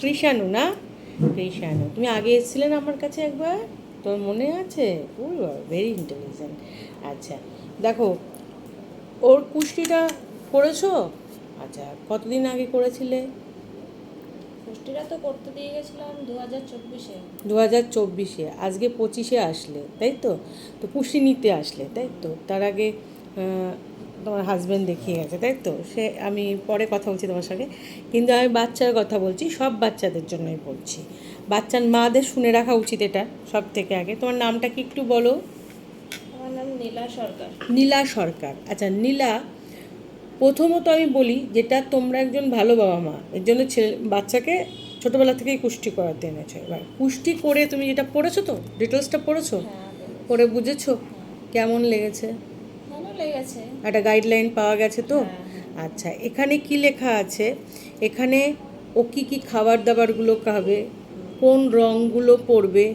কৃষাণু না? কৃষাণু তুমি আগে এসেছিলে না আমার কাছে একবার? তোর মনে আছে? ওই ভেরি ইন্টেলিজেন্ট আচ্ছা দেখো ওর কুষ্টিটা করেছ? আচ্ছা কতদিন আগে করেছিলে? কুষ্টিটা তো করতে দিয়ে গেছিলাম দু হাজার চব্বিশে। দু হাজার চব্বিশে আজকে পঁচিশে আসলে তাই তো? তো পুষ্টি নিতে আসলে তাই তো? তার আগে তোমার হাজব্যান্ড দেখিয়ে গেছে তাই তো? সে আমি পরে কথা বলছি তোমার সঙ্গে। কিন্তু আমি বাচ্চার কথা বলছি সব বাচ্চাদের জন্যই বলছি। বাচ্চার মাদের শুনে রাখা উচিত এটা সব থেকে আগে। তোমার নামটা কি একটু বলো? আমার নাম নীলা সরকার। নীলা সরকার। আচ্ছা নীলা প্রথমত আমি বলি যেটা তোমরা একজন ভালো বাবা মা এর জন্য ছেলে বাচ্চাকে ছোটোবেলা থেকেই কুষ্টি করাতে এনেছো। এবার কুষ্টি করে তুমি যেটা পড়েছো তো ডিটেলসটা পড়েছো? হ্যাঁ পড়ে বুঝেছ? কেমন লেগেছে? লেগেছে। একটা গাইডলাইন পাওয়া গেছে তো? হ্যাঁ, হ্যাঁ। আচ্ছা এখানে কি লেখা আছে? এখানে ও কী কী খাবার দাবারগুলো খাবে? কোন রঙগুলো পরবে?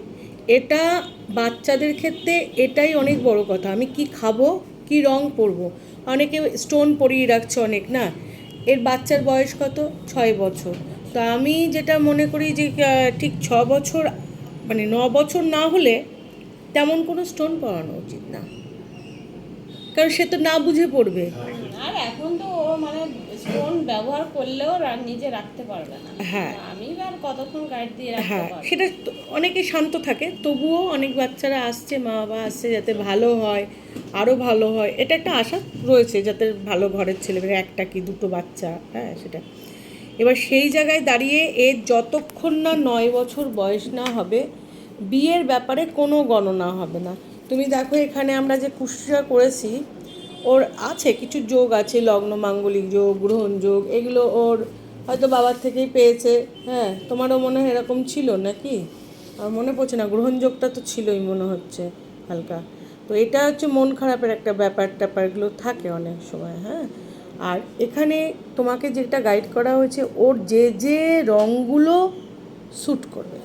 এটা বাচ্চাদের ক্ষেত্রে এটাই অনেক বড় কথা। আমি কি খাব? কি রং পরবো? অনেকে স্টোন পরিয়ে রাখছে অনেক না? এর বাচ্চার বয়স কত? ছয় বছর। তো আমি যেটা মনে করি যে ঠিক ছ বছর মানে ন বছর না হলে তেমন কোনো স্টোন পরানো উচিত কারণ সে তো না বুঝে পড়বে। আর এখন তো ও মানে স্টোন ব্যবহার করলেও নিজে রাখতে পারবে না। হ্যাঁ। আমি আর কতক্ষণ গাইড দিয়ে রাখতে হ্যাঁ সেটা অনেকে শান্ত থাকে তবুও অনেক বাচ্চারা আসছে মা বাবা আসছে যাতে ভালো হয় আরও ভালো হয় এটা একটা আশা রয়েছে যাতে ভালো ঘরের ছেলেমেয়েরা একটা কি দুটো বাচ্চা হ্যাঁ সেটা। এবার সেই জায়গায় দাঁড়িয়ে এর যতক্ষণ না নয় বছর বয়স না হবে বিয়ের ব্যাপারে কোনো গণনা হবে না। তুমি দেখো এখানে আমরা যে কুষ্টিটা করেছি, ওর আছে কিছু যোগ আছে, লগ্ন, মাঙ্গলিক যোগ, গ্রহণ যোগ, এগুলো ওর হয়তো বাবার থেকেই পেয়েছে। হ্যাঁ তোমারও মনে হয় এরকম ছিল নাকি? আর মনে পড়ছে না গ্রহণযোগটা তো ছিলই মনে হচ্ছে হালকা। তো এটা হচ্ছে মন খারাপের একটা ব্যাপার ট্যাপারগুলো থাকে অনেক সময় হ্যাঁ। আর এখানে তোমাকে যেটা গাইড করা হয়েছে, ওর যে যে রঙগুলো শ্যুট করবে,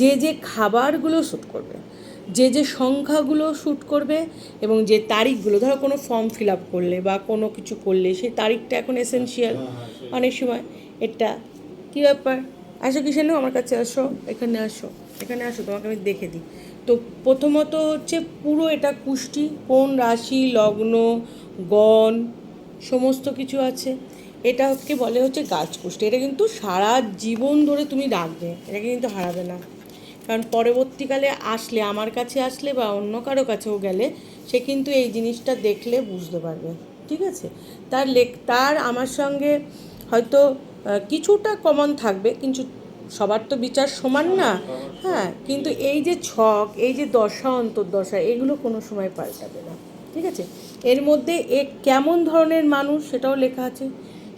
যে যে খাবারগুলো শ্যুট করবে যে যে সংখ্যাগুলো শ্যুট করবে এবং যে তারিখগুলো ধরো কোনো ফর্ম ফিল আপ করলে বা কোনো কিছু করলে সেই তারিখটা এখন এসেনশিয়াল অনেক সময়। এটা কী ব্যাপার? আসো কিষানু আমার কাছে আসো এখানে আসো এখানে আসো তোমাকে আমি দেখে দিই। তো প্রথমত হচ্ছে পুরো এটা কুষ্টি কোন রাশি লগ্ন গণ সমস্ত কিছু আছে। এটাকে বলে হচ্ছে গাছ কুষ্টি। এটা কিন্তু সারা জীবন ধরে তুমি রাখবে এটাকে কিন্তু হারাবে না। কারণ পরবর্তীকালে আসলে, আমার কাছে আসলে বা অন্য কারও কাছেও গেলে সে কিন্তু এই জিনিসটা দেখলে বুঝতে পারবে, ঠিক আছে? তার লেখ, তার আমার সঙ্গে হয়তো কিছুটা কমন থাকবে, কিন্তু সবার তো বিচার সমান না। হ্যাঁ কিন্তু এই যে ছক, এই যে দশা, অন্তর্দশা, এগুলো কোনো সময় পাল্টাবে না, ঠিক আছে? এর মধ্যে এ কেমন ধরনের মানুষ সেটাও লেখা আছে।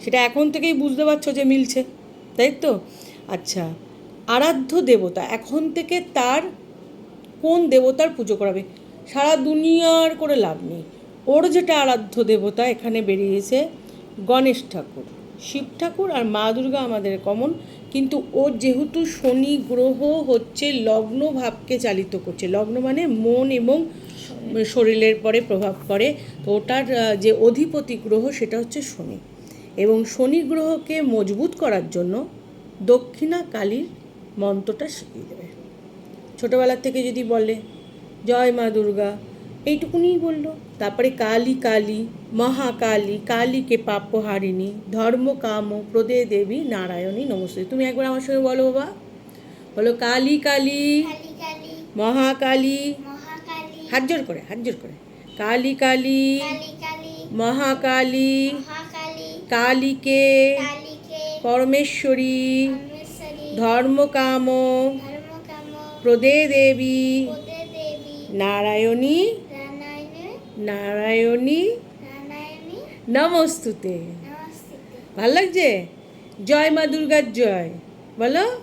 সেটা এখন থেকেই বুঝতে পারছ যে মিলছে, তাই তো? আচ্ছা আরাধ্য দেবতা, এখন থেকে তার কোন দেবতার পুজো করাবে? সারা দুনিয়ার করে লাভ নেই। ওর যেটা আরাধ্য দেবতা এখানে বেরিয়েছে, গণেশ ঠাকুর। শিব ঠাকুর আর মা দুর্গা আমাদের কমন, কিন্তু ও যেহেতু শনি গ্রহ হচ্ছে, লগ্ন ভাবকে চালিত করছে। লগ্ন মানে মন এবং শরীরের পরে প্রভাব পড়ে, তো ওটার যে অধিপতি গ্রহ সেটা হচ্ছে শনি। এবং শনি গ্রহকে মজবুত করার জন্য দক্ষিণা কালীর মন্ত্রটা শিখিয়ে দেবে। ছোটোবেলার থেকে যদি বলে জয় মা দুর্গা এইটুকুনিই বলল। তারপরে কালী কালী মহাকালী কালীকে পাপহারিণী ধর্ম কাম প্রদে দেবী নারায়ণী নমস্তে। তুমি একবার আমার সঙ্গে বলো বাবা। বলো কালী কালী কালী কালী মহাকালী মহাকালী হাত জোর করে হাত জোর করে। কালী কালী কালী কালী মহাকালী কালীকে পরমেশ্বরী ধর্মকাম। প্রদে দেবী। নারায়ণী। নারায়ণী। নমস্তুতে। নমস্তে ভালো লাগছে? জয় মা দুর্গার জয়। বলো?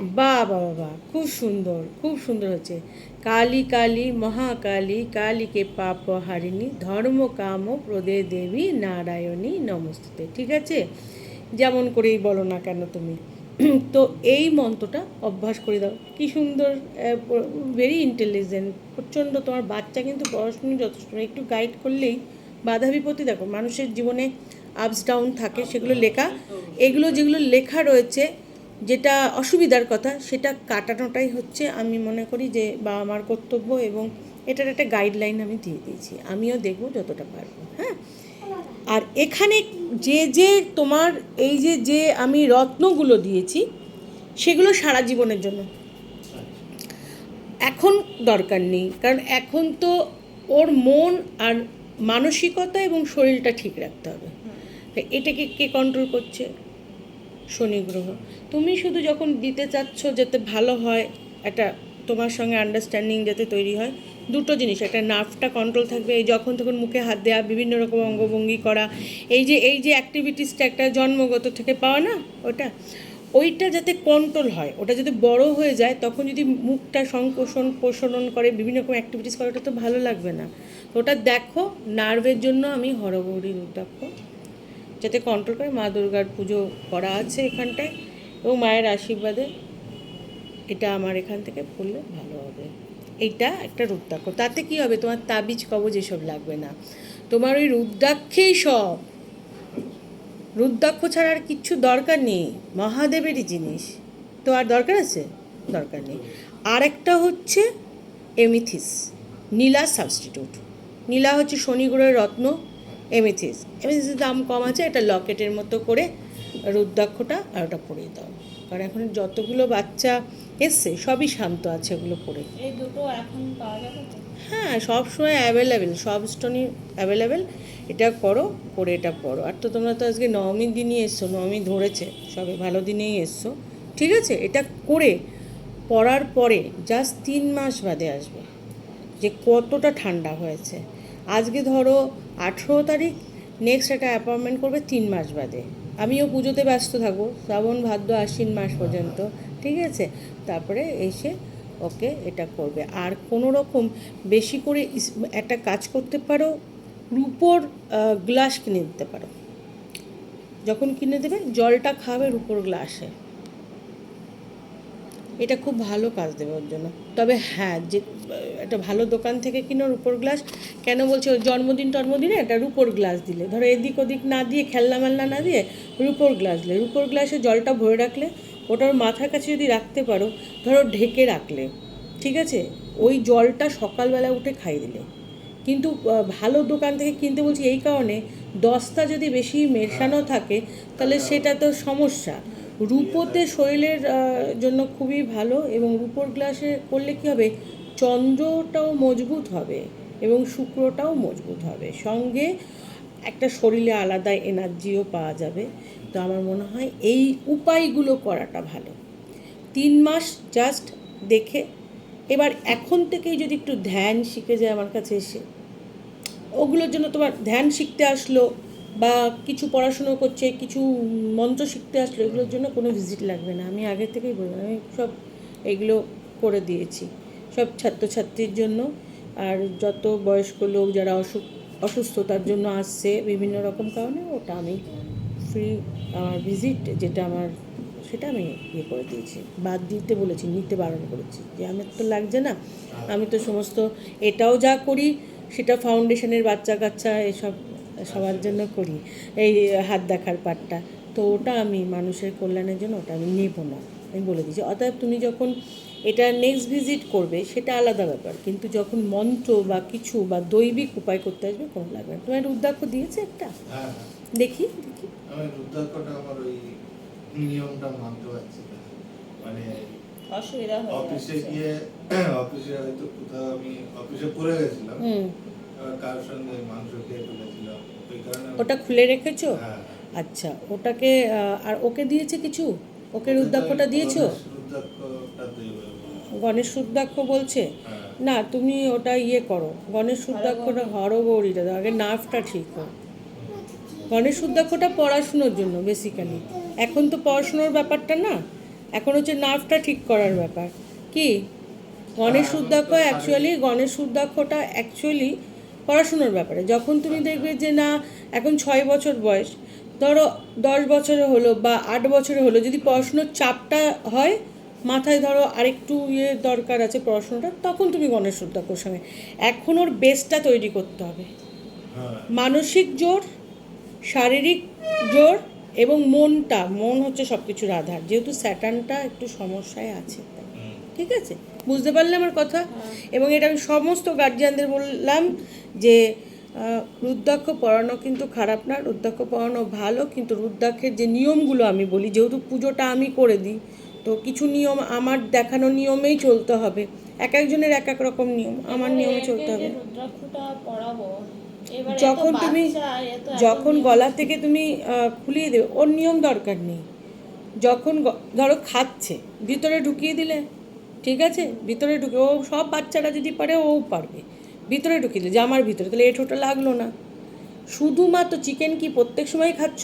বাহ বাহ খুব সুন্দর খুব সুন্দর হচ্ছে। কালী কালী, মহাকালী কালীকে পাপ হারিণী ধর্ম কাম প্রদে দেবী, নারায়ণী, নমস্তুতে। ঠিক আছে? যেমন করেই বলো না কেন তুমি। তো এই মন্ত্রটা অভ্যাস করে দাও। কি সুন্দর ভেরি ইন্টেলিজেন্ট প্রচণ্ড তোমার বাচ্চা কিন্তু পড়াশুনো যথেষ্ট। একটু গাইড করলেই বাধা বিপত্তি। দেখো, মানুষের জীবনে আপস ডাউন থাকে, সেগুলো লেখা। এগুলো যেগুলো লেখা রয়েছে, যেটা অসুবিধার কথা, সেটা কাটানোটাই হচ্ছে আমি মনে করি যে, বা আমার কর্তব্য এবং এটার একটা গাইডলাইন আমি দিয়ে দিয়েছি। আমিও দেখব যতটা পারব হ্যাঁ? আর এখানে যে যে তোমার এই যে যে আমি রত্নগুলো দিয়েছি, সেগুলো সারা জীবনের জন্য। এখন দরকার নেই, কারণ এখন তো ওর মন আর মানসিকতা এবং শরীরটা ঠিক রাখতে হবে। এটাকে কে কন্ট্রোল করছে? শনি গ্রহ। তুমি শুধু যখন দিতে চাচ্ছ যাতে ভালো হয়, একটা তোমার সঙ্গে আন্ডারস্ট্যান্ডিং যাতে তৈরি হয়। দুটো জিনিস, একটা নার্ভটা কন্ট্রোল থাকবে, এই যখন তখন মুখে হাত দেওয়া বিভিন্ন রকম অঙ্গভঙ্গি করা, এই যে এই যে অ্যাক্টিভিটিসটা একটা জন্মগত থেকে পাওয়া না, ওটা, ওইটা যাতে কন্ট্রোল হয়, ওটা যদি বড় হয়ে যায়, তখন যদি মুখটা সংকোষণ প্রসারণ করে, বিভিন্ন রকম অ্যাক্টিভিটিস করে, ওটা তো ভালো লাগবে না। তো ওটা দেখো, নার্ভের জন্য আমি হরগৌরী রুদ্রাক্ষ, যাতে কন্ট্রোল করে। মা দুর্গার পুজো করা আছে এখানটায়, এবং মায়ের আশীর্বাদে। এটা আমার এখান থেকে পড়লে ভালো হবে। এইটা একটা রুদ্রাক্ষ। তাতে কি হবে? তোমার তাবিজ, কবজ এসব লাগবে না। তোমার ওই রুদ্রাক্ষেই সব। রুদ্রাক্ষ ছাড়া আর কিচ্ছু দরকার নেই। মহাদেবেরই জিনিস। তো আর দরকার আছে? দরকার নেই। আর একটা হচ্ছে এমিথিস, নীলা সাবস্টিটিউট নীলা হচ্ছে শনি রত্ন, এমিথিস। এমিথিসের দাম কম আছে, এটা লকেটের মতো করে রুদ্রাক্ষটা আর ওটা পরিয়ে দাও। কারণ এখন যতগুলো বাচ্চা এসছে সবই শান্ত আছে ওগুলো পড়ে। এই দুটো এখন পাওয়া যাবে তো? হ্যাঁ সব সময় অ্যাভেলেবেল সব স্টোনই অ্যাভেলেবেল এটা করো করে এটা পড়ো। আর তো তোমরা তো আজকে নবমীর দিনই এসছো নবমী ধরেছে সবে ভালো দিনেই এসছো। ঠিক আছে এটা করে পড়ার পরে জাস্ট তিন মাস বাদে আসবে। যে কতটা ঠান্ডা হয়েছে। আজকে ধরো আঠেরো তারিখ নেক্সট একটা অ্যাপয়েন্টমেন্ট করবে তিন মাস বাদে। আমিও পুজোতে ব্যস্ত থাকব, শ্রাবণ, ভাদ্র, আশ্বিন মাস পর্যন্ত, ঠিক আছে? তারপরে এসে ওকে এটা করবে। আর কোনো রকম বেশি করে একটা কাজ করতে পারো, রুপোর গ্লাস কিনে দিতে পারো। যখন কিনে দেবে, জলটা খাবে রুপোর গ্লাসে। এটা খুব ভালো কাজ দেবে ওর জন্য। তবে হ্যাঁ যে, একটা ভালো দোকান থেকে কিনো রুপোর গ্লাস, কেন বলছে ওর জন্মদিন টন্মদিনে একটা রুপোর গ্লাস দিলে। ধরো এদিক ওদিক না দিয়ে, খেলনা মেলনা না দিয়ে রুপোর গ্লাস দিলে। রুপোর গ্লাসে জলটা ভরে রাখলে, ওটার মাথার কাছে যদি রাখতে পারো, ধরো ঢেকে রাখলে, ঠিক আছে? ওই জলটা সকালবেলা উঠে খাইয়ে দিলে। কিন্তু ভালো দোকান থেকে কিনতে বলছি এই কারণে দশটা যদি বেশি মেশানো থাকে, তাহলে সেটা তো সমস্যা। রূপোতে শরীরের জন্য খুবই ভালো এবং রূপোর গ্লাসে করলে কী হবে? চন্দ্রটাও মজবুত হবে এবং শুক্রটাও মজবুত হবে। সঙ্গে একটা শরীরে আলাদা এনার্জিও পাওয়া যাবে। তো আমার মনে হয় এই উপায়গুলো করাটা ভালো। তিন মাস জাস্ট দেখে, এবার এখন থেকেই যদি একটু ধ্যান শিখে যায় আমার কাছে এসে, ওগুলোর জন্য তোমার ধ্যান শিখতে আসলো বা কিছু পড়াশুনো করছে, কিছু মন্ত্র শিখতে আসলো, এগুলোর জন্য কোনো ভিজিট লাগবে না। আমি আগে থেকেই বললাম আমি সব এগুলো করে দিয়েছি, সব ছাত্রছাত্রীর জন্য। আর যত বয়স্ক লোক যারা অসুখ অসুস্থতার জন্য আসছে বিভিন্ন রকম কারণে, ওটা আমি ফ্রি আমার ভিজিট যেটা আমার, সেটা আমি ইয়ে করে দিয়েছি। বাদ দিতে বলেছি, নিতে বারণ করেছি যে আমার তো লাগছে না। আমি তো সমস্ত এটাও যা করি, সেটা ফাউন্ডেশনের বাচ্চা কাচ্চা এসব সবার জন্য করি। এই হাত দেখার পাটটা। তো ওটা আমি মানুষের কল্যাণের জন্য ওটা আমি নেব না। আমি বলে দিয়েছি। অতএব তুমি যখন এটা নেক্সট ভিজিট করবে সেটা আলাদা ব্যাপার। কিন্তু যখন মন্ত্র বা কিছু বা দৈবিক উপায় করতে আসবে কোনো লাগবে না তোমার রুদ্রাক্ষ দিয়েছে একটা? হ্যাঁ দেখি দেখি। আমার ওই নিয়মটা মানতে পারছি মানে অসুবিধা হয়ে অফিসে গিয়ে অফিসে হয়তো কোথাও আমি অফিসে পড়ে গেছিলাম। কারোর সঙ্গে মাংস খেয়ে ফেলেছিলাম। ওই কারণে ওটা খুলে রেখেছো? হ্যাঁ। আচ্ছা ওটাকে আর ওকে দিয়েছে কিছু? ওকে রুদ্রাক্ষটা দিয়েছ? গণেশ রুদ্রাক্ষটা দেবে। গণেশ রুদ্রাক্ষ বলছে? হ্যাঁ। না তুমি ওটা ইয়ে করো। গণেশ রুদ্রাক্ষটা হরগৌরীটা দাও আগে নার্ভটা ঠিক হোক গণেশ রুদ্রাক্ষটা পড়াশুনোর জন্য বেসিক্যালি এখন তো পড়াশুনোর ব্যাপারটা না এখন হচ্ছে নার্ভটা ঠিক করার ব্যাপার। কি? গণেশ রুদ্রাক্ষ অ্যাকচুয়ালি গণেশ রুদ্রাক্ষটা অ্যাকচুয়ালি পড়াশুনোর ব্যাপারে। যখন তুমি দেখবে যে না এখন ছয় বছর বয়স ধরো দশ বছরে হলো বা আট বছরে হলো যদি পড়াশুনোর চাপটা হয় মাথায় ধরো আরেকটু ইয়ে দরকার আছে পড়াশোনাটা তখন তুমি গণেশ রুদ্রাক্ষর সঙ্গে এখন ওর বেসটা তৈরি করতে হবে। হ্যাঁ। মানসিক জোর শারীরিক জোর এবং মনটা মন হচ্ছে সব কিছুর আধার। যেহেতু স্যাটার্নটা একটু সমস্যায় আছে। ঠিক আছে? বুঝতে পারলে আমার কথা? এবং এটা আমি সমস্ত গার্জিয়ানদের বললাম যে রুদ্রাক্ষ পড়ানো কিন্তু খারাপ না রুদ্রাক্ষ পড়ানো ভালো কিন্তু রুদ্রাক্ষের যে নিয়মগুলো আমি বলি যেহেতু পুজোটা আমি করে দিই তো কিছু নিয়ম আমার দেখানো নিয়মেই চলতে হবে। এক একজনের এক এক রকম নিয়ম আমার নিয়মে চলতে হবে। যখন তুমি যখন গলা থেকে তুমি খুলিয়ে দেবে ওর নিয়ম দরকার নেই। যখন ধরো খাচ্ছে ভিতরে ঢুকিয়ে দিলে ঠিক আছে? ভিতরে ঢুকে, ও সব বাচ্চারা যদি পারে, ও পারবে। ভিতরে ঢুকিয়ে দিলে, জামার ভিতরে, তাহলে এঠোটা লাগল না। শুধুমাত্র চিকেন কি প্রত্যেক সময় খাচ্ছ?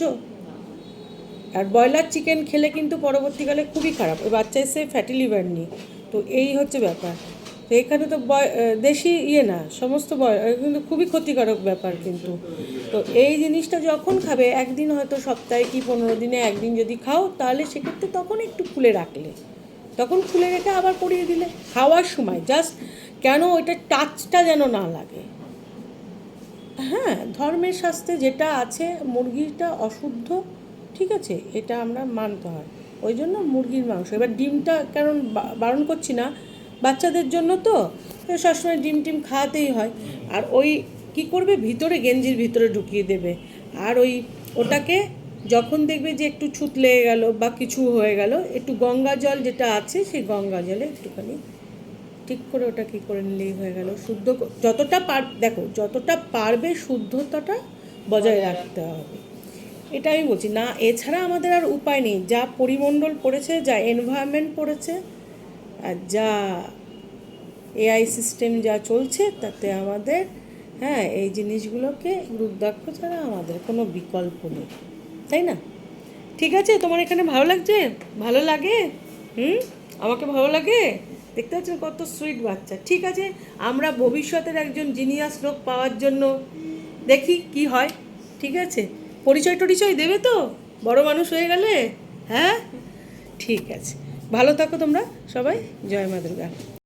আর ব্রয়লার চিকেন খেলে কিন্তু পরবর্তীকালে খুবই খারাপ। ওই বাচ্চা এসে ফ্যাটি লিভার নিয়ে। তো এই হচ্ছে ব্যাপার। তো এখানে তো দেশি ইয়ে না, সমস্ত বয় কিন্তু খুবই ক্ষতিকারক ব্যাপার কিন্তু। তো এই জিনিসটা যখন খাবে, একদিন হয়তো সপ্তাহে কি পনেরো দিনে একদিন যদি খাও, তাহলে সেক্ষেত্রে তখন একটু খুলে রাখলে। তখন খুলে রেখে আবার পরিয়ে দিলে। খাওয়ার সময় জাস্ট কেন ওইটা টাচটা যেন না লাগে। হ্যাঁ ধর্মের শাস্ত্রে যেটা আছে, মুরগিটা অশুদ্ধ, ঠিক আছে, এটা আমরা মানতে হয়। ওই জন্য মুরগির মাংস। এবার ডিমটা কারণ বারণ করছি না, বাচ্চাদের জন্য তো সবসময় ডিম টিম খাওয়াতেই হয়। আর ওই কি করবে? ভিতরে গেঞ্জির ভিতরে ঢুকিয়ে দেবে। আর ওই ওটাকে যখন দেখবে যে একটু ছুত লেগে গেল বা কিছু হয়ে গেল একটু গঙ্গা জল যেটা আছে সেই গঙ্গা জলে একটুখানি ঠিক করে ওটা কী করে নিলেই হয়ে গেল। শুদ্ধ যতটা পার দেখো যতটা পারবে শুদ্ধতাটা বজায় রাখতে হবে। এটা আমি বলছি না এছাড়া আমাদের আর উপায় নেই। যা পরিমণ্ডল পড়েছে যা এনভায়রনমেন্ট পড়েছে আর যা এআই সিস্টেম যা চলছে তাতে আমাদের হ্যাঁ এই জিনিসগুলোকে রুদ্রাক্ষ ছাড়া আমাদের কোনো বিকল্প নেই। তাই না? ঠিক আছে, তোমার এখানে ভালো লাগছে? ভালো লাগে? হুম? আমাকে ভালো লাগে? দেখতে পাচ্ছেন কত সুইট বাচ্চা। ঠিক আছে, আমরা ভবিষ্যতের একজন জিনিয়াস লোক পাওয়ার জন্য দেখি কি হয়। ঠিক আছে, পরিচয় টরিচয় দেবে তো? বড় মানুষ হয়ে গেলে? হ্যাঁ? ঠিক আছে। ভালো থাকো তোমরা সবাই। জয় মা দুর্গা।